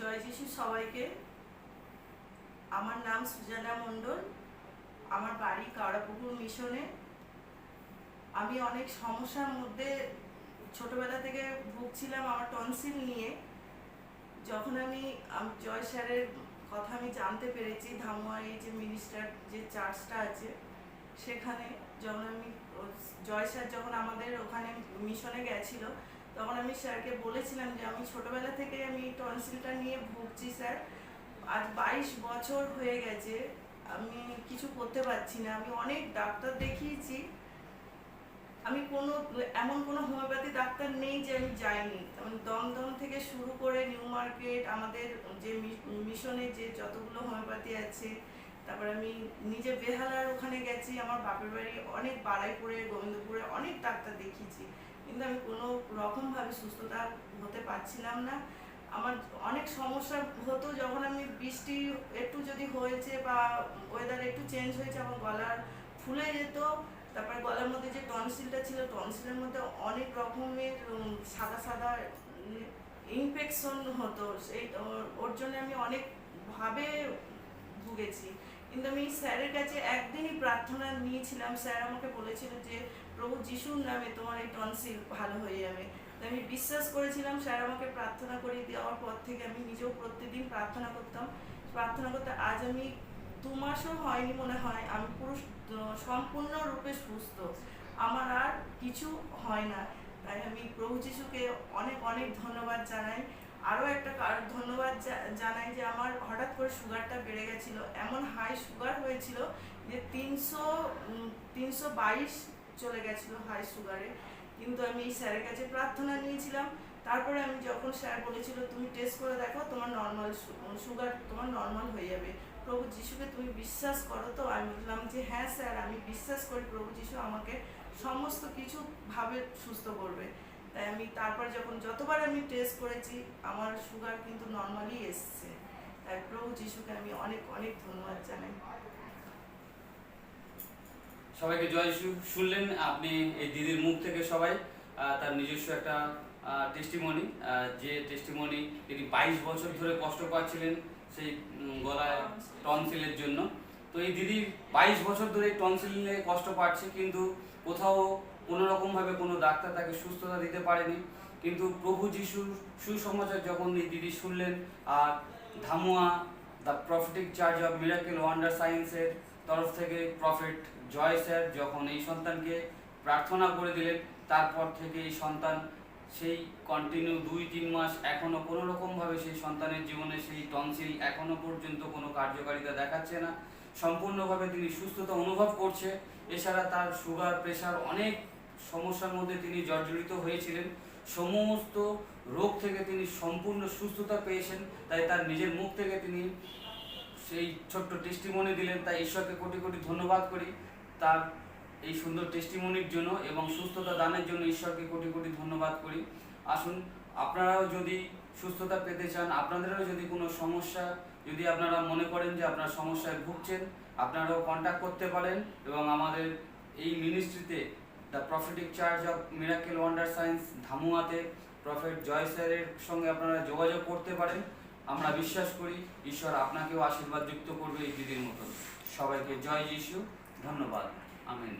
জয় যিশু সবাইকে। আমার নাম সুজানা মণ্ডল। আমার বাড়ি কাওড়াপুকুর মিশনে। আমি অনেক সমস্যার মধ্যে ছোটবেলা থেকে ভুগছিলাম আমার টনসিল নিয়ে। যখন আমি জয় স্যারের কথা আমি জানতে পেরেছি ধামুয়া এই যে মিনিস্টার যে চার্চটা আছে, সেখানে যখন আমি, জয় স্যার যখন আমাদের ওখানে মিশনে গেছিল তখন আমি স্যারকে বলেছিলাম যে আমি ছোটবেলা থেকে আমি টনসিলটা নিয়ে ভুগছি স্যার। আজ বাইশ বছর হয়ে গেছে, আমি কিছু করতে পারছি না। আমি অনেক ডাক্তার দেখিয়েছি। আমি কোনো, এমন কোনো হোমিওপ্যাথি ডাক্তার নেই যে আমি যাইনি। যেমন দমদম থেকে শুরু করে নিউ মার্কেট, আমাদের যে মিশনে যে যতগুলো হোমিওপ্যাথি আছে, তারপর আমি নিজে বেহালার ওখানে গেছি, আমার বাপের বাড়ি অনেক বাড়াইপুরে গোবিন্দপুরে অনেক ডাক্তার দেখিয়েছি। কিন্তু আমি কোনো রকমভাবে সুস্থতা হতে পারছিলাম না। আমার অনেক সমস্যা হতো যখন আমি বৃষ্টি একটু যদি হয়েছে বা ওয়েদার একটু চেঞ্জ হয়েছে, আমার গলার ফুলে যেত। তারপরে গলার মধ্যে যে টনসিলটা ছিল টনসিলের মধ্যে অনেক রকমের সাদা সাদা ইনফেকশন হতো। সেই ওর- জন্য আমি অনেকভাবে ভুগেছি। কিন্তু আমি স্যারের কাছে একদিনই প্রার্থনা নিয়েছিলাম। স্যার আমাকে বলেছিল যে, প্রভু যিশুর নামে তোমার এই টনসিল ভালো হয়ে যাবে। আমি বিশ্বাস করেছিলাম, স্যার আমাকে প্রার্থনা করে দেওয়ার পর থেকে আমি নিজেও প্রত্যেকদিন প্রার্থনা করতাম। প্রার্থনা করতে আজ আমি দু মাসও হয়নি মনে হয়, আমি পুরো সম্পূর্ণরূপে সুস্থ। আমার আর কিছু হয় না। তাই আমি প্রভু যিশুকে অনেক অনেক ধন্যবাদ জানাই। আরও একটা ধন্যবাদ জানাই যে আমার হঠাৎ করে সুগারটা বেড়ে গেছিল। এমন হাই সুগার হয়েছিল যে তিনশো তিনশো বাইশ চলে গেছিল হাই সুগারে কিন্তু আমি স্যারের কাছে প্রার্থনা নিয়েছিলাম। তারপরে আমি যখন স্যার বলেছিল, তুমি টেস্ট করে দেখো, তোমার নর্মাল সুগার তোমার নর্মাল হয়ে যাবে। প্রভু যিশুকে তুমি বিশ্বাস করো তো? আমি বললাম যে হ্যাঁ স্যার, আমি বিশ্বাস করি প্রভু যিশু আমাকে সমস্ত কিছু ভাবে সুস্থ করবে। তাই আমি তারপর যখন যতবার আমি টেস্ট করেছি, আমার সুগার কিন্তু নর্মালি এসছে। তাই প্রভু যিশুকে আমি অনেক অনেক ধন্যবাদ জানাই। সবাইকে জয় শুনলেন আপনি এই দিদির মুখ থেকে সবাই তার নিজস্ব একটা টেস্টিমনি যে টেস্টিমনি তিনি বাইশ বছর ধরে কষ্ট পাচ্ছিলেন সেই গলায় টনসিলের জন্য। তো এই দিদি বাইশ বছর ধরে টনসিল নিয়ে কষ্ট পাচ্ছে, কিন্তু কোথাও কোনো রকমভাবে কোনো ডাক্তার তাকে সুস্থতা দিতে পারেনি। কিন্তু প্রভু যিশুর সুসমাচার যখন এই দিদি শুনলেন, আর Dhamua, the prophetic charge of miracle wonder সায়েন্সের তরফ থেকে প্রফেট জয় স্যার যখন এই সন্তানকে প্রার্থনা করে দিলেন, তারপর থেকে এই সন্তান সেই কন্টিনিউ দুই, তিন মাস এখনও কোনো রকমভাবে সেই সন্তানের জীবনে সেই টনসিল এখনও পর্যন্ত কোনো কার্যকারিতা দেখাচ্ছে না। সম্পূর্ণভাবে তিনি সুস্থতা অনুভব করছে। এছাড়া তার সুগার প্রেশার অনেক সমস্যার মধ্যে তিনি জর্জরিত হয়েছিলেন। সমস্ত রোগ থেকে তিনি সম্পূর্ণ সুস্থতা পেয়েছেন, তাই তার নিজের মুখ থেকে তিনি সেই ছোট্ট টেস্টিমনি দিলেন। তাই ঈশ্বরকে কোটি কোটি ধন্যবাদ করি তার এই সুন্দর টেস্টিমনির জন্য এবং সুস্থতা দানের জন্য ঈশ্বরকে কোটি কোটি ধন্যবাদ করি। আসুন, আপনারাও যদি সুস্থতা পেতে চান, আপনাদেরও যদি কোনো সমস্যা, যদি আপনারা মনে করেন যে আপনার সমস্যায় ভুগছেন, আপনারাও কন্ট্যাক্ট করতে পারেন এবং আমাদের এই মিনিস্ট্রিতে the prophetic charge of miracle wonder science ধামুয়াতে prophet Joy স্যারের সঙ্গে আপনারা যোগাযোগ করতে পারেন। আমরা বিশ্বাস করি ঈশ্বর আপনাকেও আশীর্বাদ যুক্ত করবে এই দিদির মতন। সবাইকে জয় যিশু। ধন্যবাদ। আমেন।